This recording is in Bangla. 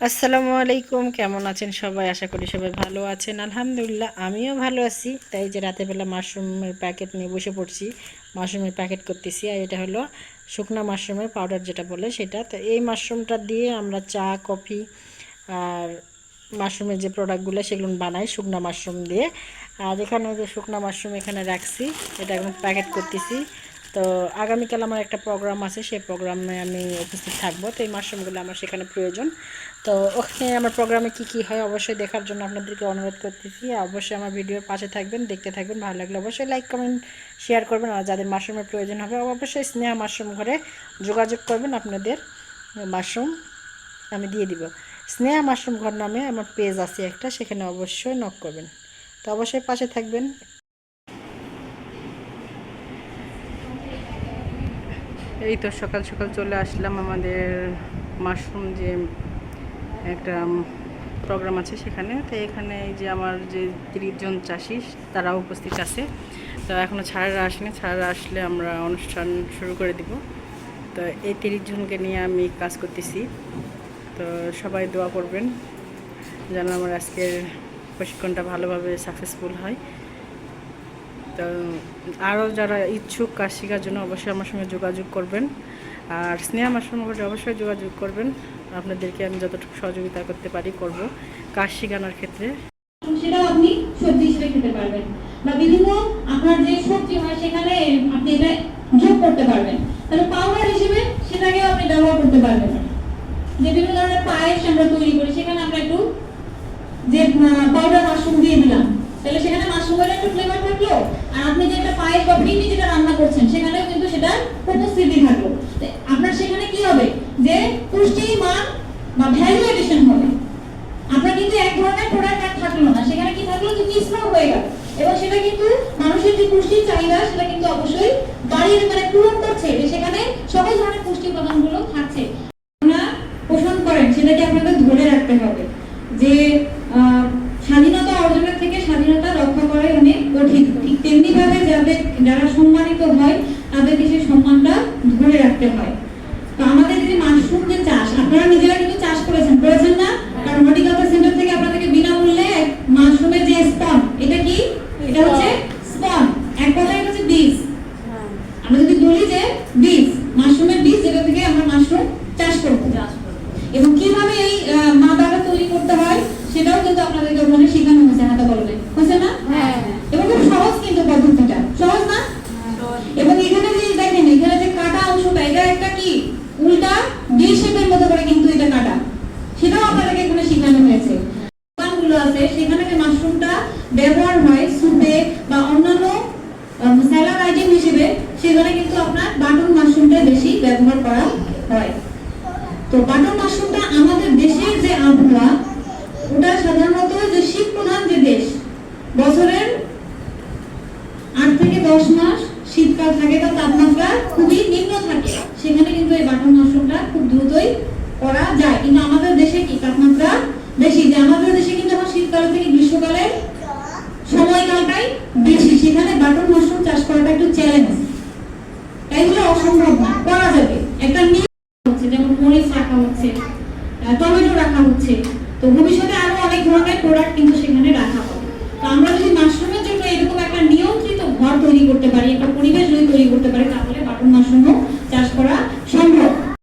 আসসালামু আলাইকুম, কেমন আছেন সবাই? আশা করি সবাই ভালো আছেন। আলহামদুলিল্লাহ, আমিও ভালো আছি। তাই যে রাতের বেলা মাশরুমের প্যাকেট নিয়ে বসে পড়ছি, মাশরুমের প্যাকেট করতেছি। আর এটা হলো শুকনা মাশরুমের পাউডার যেটা বলে সেটা। তো এই মাশরুমটা দিয়ে আমরা চা, কফি আর মাশরুমের যে প্রোডাক্টগুলো সেগুলো বানাই শুকনা মাশরুম দিয়ে। আর এখানে যে শুকনা মাশরুম এখানে রাখছি, এটা এখন প্যাকেট করতেছি। তো আগামীকাল আমার একটা প্রোগ্রাম আছে, সেই প্রোগ্রামে আমি উপস্থিত থাকব। তো এই মাশরুমগুলো আমার সেখানে প্রয়োজন। তো ওখানে আমার প্রোগ্রামে কি কি হয় অবশ্যই দেখার জন্য আপনাদেরকে অনুরোধ করতেছি। অবশ্যই আমার ভিডিওর পাশে থাকবেন, দেখতে থাকবেন, ভালো লাগলে অবশ্যই লাইক কমেন্ট শেয়ার করবেন। আর যাদের মাশরুমের প্রয়োজন হবে, অবশ্যই স্নেহা মাশরুম ঘরে যোগাযোগ করবেন আপনাদের মাশরুম, আমি দিয়ে দিব। স্নেহা মাশরুম ঘর নামে আমার পেজ আছে একটা, সেখানে অবশ্যই নক করবেন। তো অবশ্যই পাশে থাকবেন। এই তো সকাল সকাল চলে আসলাম আমাদের মাশরুম যে একটা প্রোগ্রাম আছে সেখানে। তো এখানে যে আমার যে জন চাষি, তারাও উপস্থিত আছে। তো এখনও ছাড়ারা আসেনি, ছাড়ারা আসলে আমরা অনুষ্ঠান শুরু করে দিব। তো এই তিরিশ জনকে নিয়ে আমি কাজ করতেছি। তো সবাই দোয়া করবেন যেন আমার আজকের প্রশিক্ষণটা ভালোভাবে সাকসেসফুল হয়। তো, আরও যারা ইচ্ছুক কাজ শেখার জন্য অবশ্যই আমার সঙ্গে যোগাযোগ করবেন। আর স্নেহা আমার সঙ্গে অবশ্যই যোগাযোগ করবেন। আপনাদেরকে আমি যতটুকু সহযোগিতা করতে পারি করব কাজ শেখানোর ক্ষেত্রে। সেখানে আমরা একটু পাউডার মাশরুম দিয়ে দিলাম, তাহলে সেখানে মাশরুমের একটু ফ্লেভার থাকল আর আপনি যে একটা পায়েস বা ভিন্ডি যেটা রান্না করছেন, সেখানেও কিন্তু সেটা উপস্থিতি থাকল আপনার সেখানে কি হবে? যে পুষ্টি মান বা ভ্যালু এডিশন হবে। আপনার কিন্তু এক ধরনের প্রোডাক্ট আর থাকল না। সেখানে কি থাকল? যে মিশ্রণ হয়ে গেল। এবং সেটা কিন্তু মানুষের যে পুষ্টির চাহিদা, সেটা কিন্তু অবশ্যই বাড়িয়ে মানে পূরণ করছে। যে সেখানে সকল ধরনের পুষ্টি উপাদানগুলো থাকছে। পোষণ করেন, সেটাকে আপনাদের ধরে রাখতে হবে। যে রক্ষা অনেক কঠিন ঠিক তেমনি ভাবে যাদের যারা সম্মানিত হয়, তাদেরকে সেই সম্মানটা ধরে রাখতে হয় তো আমাদের যে মাশরুম যে চাষ আপনারা নিজেরা কিন্তু চাষ করেছেন করেছেন না কারণ হর্টিকালচার সেন্টার থেকে আপনাদেরকে বিনামূল্যে মাশরুমের যে স্পন এটা কি এটা হচ্ছে স্পন এক কথায় এটা হচ্ছে বীজ আমরা যদি বলি যে বীজ মাশরুমের বীজ যেটা থেকে আমরা মাশরুম চাষ করব এবং কীভাবে এই আহ, মাদাটা তৈরি করতে হয় সেটাও কিন্তু আপনাদেরকে ওখানে শেখানো হয়েছে হাতে কলমে হয়েছে না এবং খুব সহজ কিন্তু পদ্ধতিটা সহজ না এবং এখানে যে দেখেন এখানে যে কাটা অংশটা এটা একটা কি উল্টা ডি শেপের মতো করে কিন্তু এটা কাটা। সেটাও আপনাদেরকে এখানে শেখানো হয়েছে। দোকানগুলো আছে, সেখানে যে মাশরুমটা ব্যবহার হয়, স্যুপে বা অন্যান্য স্যালাড হিসেবে, সেখানে কিন্তু আপনার বাটন মাশরুমটা বেশি ব্যবহার করা হয়। তো বাটন মাশরুমটা আমাদের দেশের যে আবহাওয়া, ওটা সাধারণত যে শীত প্রধান যে দেশ, বছরের আট থেকে দশ মাস শীতকাল থাকে, তার তাপমাত্রা খুবই নিম্ন থাকে। সেখানে কিন্তু এই বাটন মাশরুমটা খুব দ্রুতই করা যায় কিন্তু আমাদের দেশে কি তাপমাত্রা বেশি যে আমাদের দেশে কিন্তু এখন শীতকাল থেকে গ্রীষ্মকালের সময়কালটাই সেখানে বাটন মাশরুম চাষ করাটা একটু চ্যালেঞ্জ তাই বলে অসম্ভব করা যাবে। একটা নিয়ম হচ্ছে, যেমন মরিচ রাখা হচ্ছে টমেটো রাখা হচ্ছে। তো ভবিষ্যতে আরও অনেক ধরনের প্রোডাক্ট কিন্তু সেখানে রাখা হবে। তো আমরা যদি মাশরুমের জন্য এরকম একটা নিয়ন্ত্রিত ঘর তৈরি করতে পারি, একটা পরিবেশ যদি তৈরি করতে পারি, তাহলে বাটন মাশরুমও